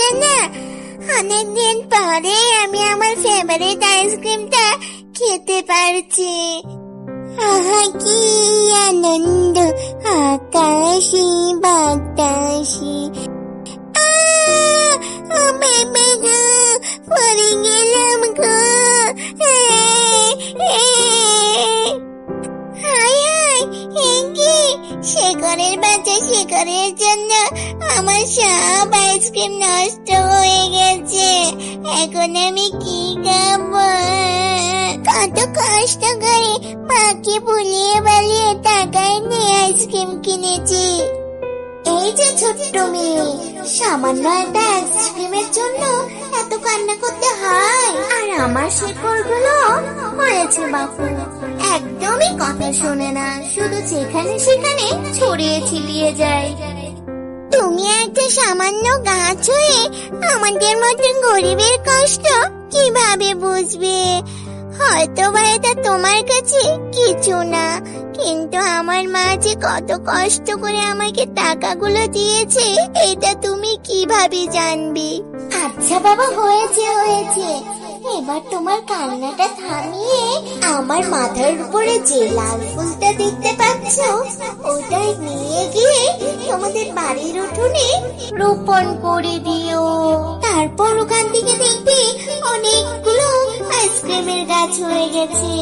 লাগছে অনেকদিন পরে আমি আমার ফেভারিট আইসক্রিমটা খেতে পারছি। আহা, কি আনন্দ। আকাশে, বাতাসে। আ বেবে গো পড়ে গেলাম গো। শেখরের বাচ্চা শেখরের জন্য আমার সব আইসক্রিম নষ্ট হয়ে গেছে। এখন আমি কি খাব? কত কষ্ট করে মাকে ভুলিয়ে বালিয়ে টাকায় নিয়ে আইসক্রিম কিনেছি। এই যে ছোট্ট মেয়ে, সামান্য একটা আইসক্রিমের জন্য এত কান্না করতে হয়। আর আমার শেকড়গুলো হয়েছে বাপু। একদমই কথা শোনে না, শুধু যেখানে সেখানে ছড়িয়ে ছিলিয়ে যায়। তুমি একটা সামান্য গাছ হয়ে আমাদের মতন গরিবের কষ্ট কীভাবে বুঝবে? হয়তো বা এটা তোমার কাছে কিছু না, কিন্তু আমার মা যে কত কষ্ট করে আমাকে টাকাগুলো দিয়েছে, এটা তুমি কীভাবে জানবে? আচ্ছা বাবা, হয়েছে হয়েছে। এবার তোমার কান্নাটা থামিয়ে আমার মাথার উপরে যে লাল ফুলটা দেখতে পাচ্ছ ওটাই নিয়ে গিয়ে তোমাদের বাড়ির উঠোনে রোপণ করে দিও। তারপর ওখান থেকে দেখবে অনেকগুলো আইসক্রিমের গাছ হয়ে গেছে।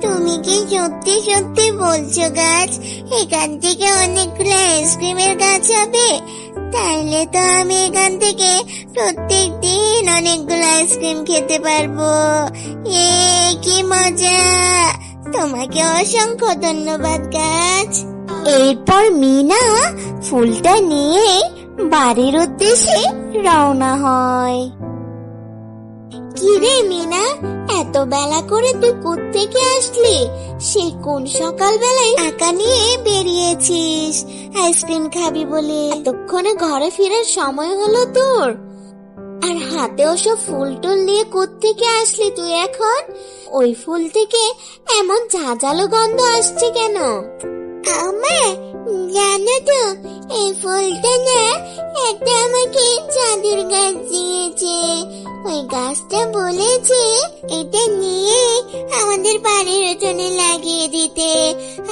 তুমি কি সত্যি সত্যি বলছো গাছ? এখান থেকে অনেকগুলো আইসক্রিমের গাছ হবে। তাইলে তো আমি এখান থেকে প্রত্যেক দিন অনেকগুলো আইসক্রিম খেতে পারব। এ, কি মজা! তোমাকে অসংখ্য ধন্যবাদ গাছ। এরপর মিনা ফুলটা নিয়ে বাড়ির উদ্দেশ্যে রওনা হয়। কিরে মিনা? এত বেলা করে তুই কোত্থেকে আসলি। সে কোন সকাল বেলায় একা নিয়ে বেরিয়েছিস? আইসক্রিম খাবি বলে। এতক্ষণে ঘরে ফেরার সময় হলো তোর। আর হাতে ওসব ফুল টুল নিয়ে কোত্থেকে আসলি তুই এখন? ওই ফুল থেকে এমন ঝাঁঝালো গন্ধ আসছে কেন? আমা জানো তো, এই ফুলটা না একটা আমাকে জাদুর গাছ দিয়েছে। ওই গাছটা বলেছে, এটা নিয়ে আমাদের বাড়ির উঠোনে লাগিয়ে দিতে।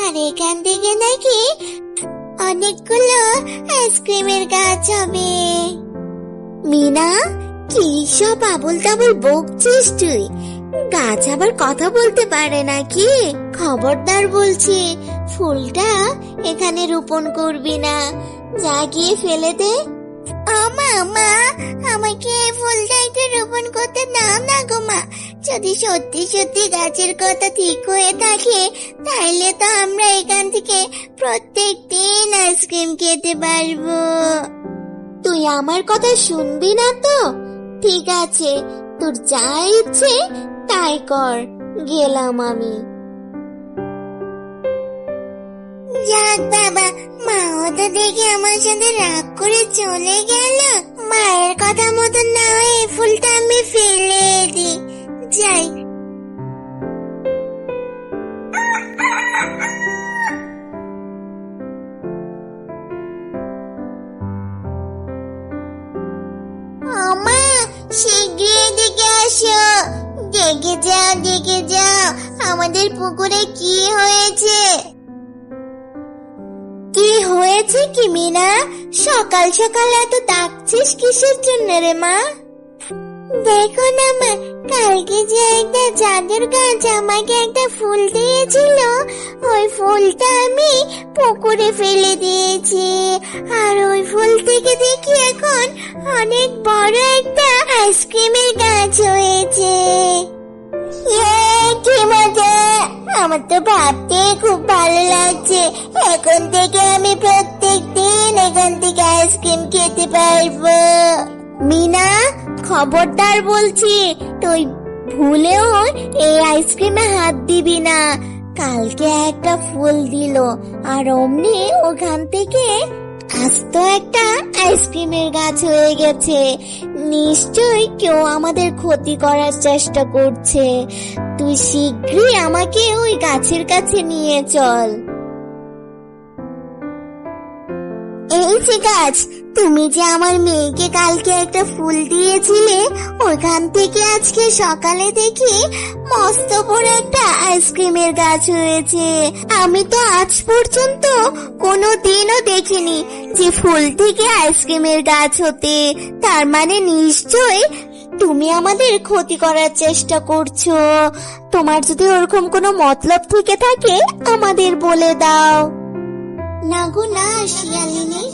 আর এখান থেকে নাকি অনেকগুলো আইসক্রিমের গাছ হবে। মিনা, কি সব আবল তাবল বকছিস তুই? গাছ আবার কথা বলতে পারে নাকি? খবরদার বলছি, ফুলটা এখানে রোপণ করবি না। যা গিয়ে ফেলে দে। আমা মা আমাকে এই রোপণ করতে না গো মা। যদি সত্যি সত্যি গাছের কথা ঠিক হয়ে থাকে তাইলে তো আমরা এখান থেকে প্রত্যেক দিন আইসক্রিম খেতে পারব। তুই আমার কথা শুনবি না তো? ঠিক আছে তোর যা ইচ্ছে তাই কর গেলাম আমি। যাক বাবা মাও তো দেখে আমার সাথে রাগ করে চলে গেল। মায়ের কথা মতো না হয় এই ফুলটা আমি ফেলে দিই। যাই। দেখে যাও দেখে যাও। আমাদের পুকুরে কি হয়েছে? হয়েছে কি মিনা? সকাল সকাল এত ডাকছিস কিসের জন্য রে মা? দেখো না মা, কালকে যে একটা জাদুর গাছ আমাকে একটা ফুল দিয়েছিল, ওই ফুলটা আমি পুকুরে ফেলে দিয়েছি। আর ওই ফুল থেকে দেখি এখন অনেক বড় একটা আইসক্রিমের গাছ হয়েছে। আমার তো ভাবতে খুব ভালো লাগছে। এখন থেকে আমি প্রত্যেক দিন এখান থেকে আইসক্রিম খেতে পারব। মিনা, খবরদার বলছি, তুই ভুলেও এই আইসক্রিমে হাত দিবি না। কালকে একটা ফুল দিল, আর অমনি ওখান থেকে আস্ত একটা আইসক্রিমের গাছ হয়ে গেছে। নিশ্চয়ই কেউ আমাদের ক্ষতি করার চেষ্টা করছে। তুই শীঘ্রই আমাকে ওই গাছের কাছে নিয়ে চল। এই যে গাছ তুমি যে আমার মেয়েকে কালকে একটা ফুল দিয়েছিলে, ওখান থেকে আজকে সকালে দেখি মস্ত বড় একটা আইসক্রিমের গাছ হয়েছে। আমি তো আজ পর্যন্ত কোনো দিনও দেখিনি যে ফুল থেকে আইসক্রিমের গাছ হতে। তার মানে নিশ্চয় তুমি আমাদের ক্ষতি করার চেষ্টা করছ। তোমার যদি ওরকম কোনো মতলব থেকে থাকে, আমাদের বলে দাও। না গো, না শিয়ালিনী।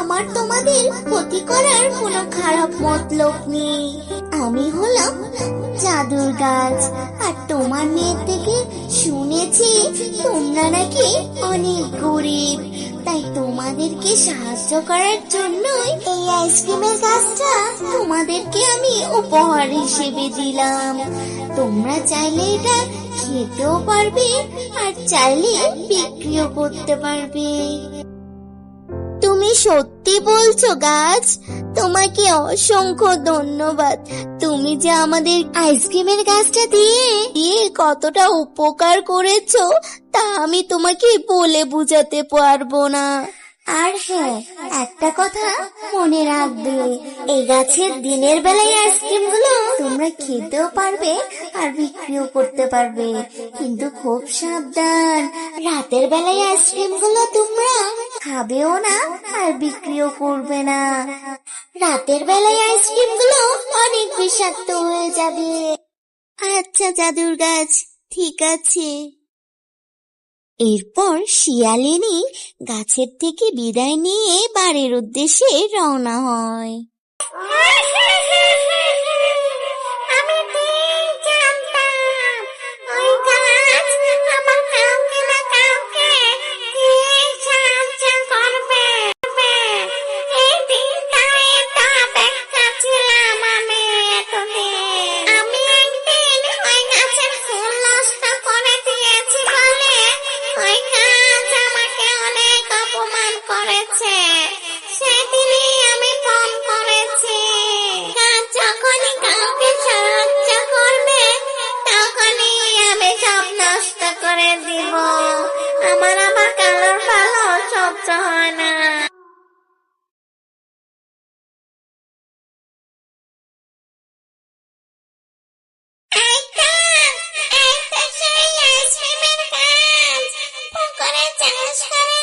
আমার তোমাদের ক্ষতি করার কোনো খারাপ মতলব নেই। আমি হলাম জাদুর গাছ, আর তোমার মেয়ের থেকে শুনেছি তোমরা নাকি অনেক গরিব। তাই তোমাদেরকে সাহায্য করার জন্যই এই আইসক্রিমের গাছটা তোমাদেরকে আমি উপহার হিসেবে দিলাম। তোমরা চাইলে এটা খেতেও পারবে, আর চাইলে বিক্রিও করতে পারবে। তুমি সত্যি বলছো, গাছ? তোমাকে অসংখ্য ধন্যবাদ। তুমি যে আমাদের আইসক্রিমের গাছটা দিয়ে দিয়ে কতটা উপকার করেছ, তা আমি তোমাকে বলে বুঝাতে পারব না। আর হ্যাঁ একটা কথা মনে রাখবে। এই গাছের দিনের বেলায় আইসক্রিমগুলো তোমরা খেতেও পারবে আর বিক্রিও করতে পারবে। কিন্তু খুব সাবধান, রাতের বেলায় আইসক্রিমগুলো তোমরা খাবেও না আর বিক্রিও করবে না। রাতের বেলায় আইসক্রিমগুলো অনেক বিষাক্ত হয়ে যাবে। আচ্ছা জাদুর গাছ, ঠিক আছে। এরপর শিয়ালিনী গাছের থেকে বিদায় নিয়ে বাড়ির উদ্দেশ্যে রওনা হয়। নষ্ট করে দিব। আমার আবার কালোর ভালো সহ্য হয় না। Let's এইটা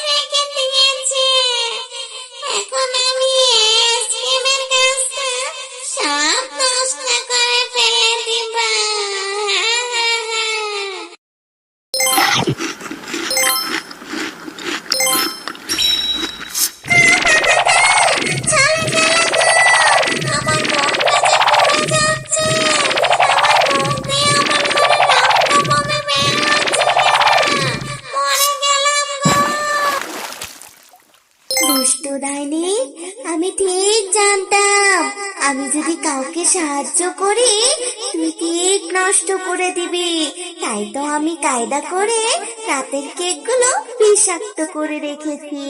দুষ্টু আমি ঠিক জানতাম। আমি যদি কাউকে সাহায্য করি তুই কেক নষ্ট করে দিবি। তাই তো আমি কায়দা করে রাতের কেকগুলো বিষাক্ত করে রেখেছি।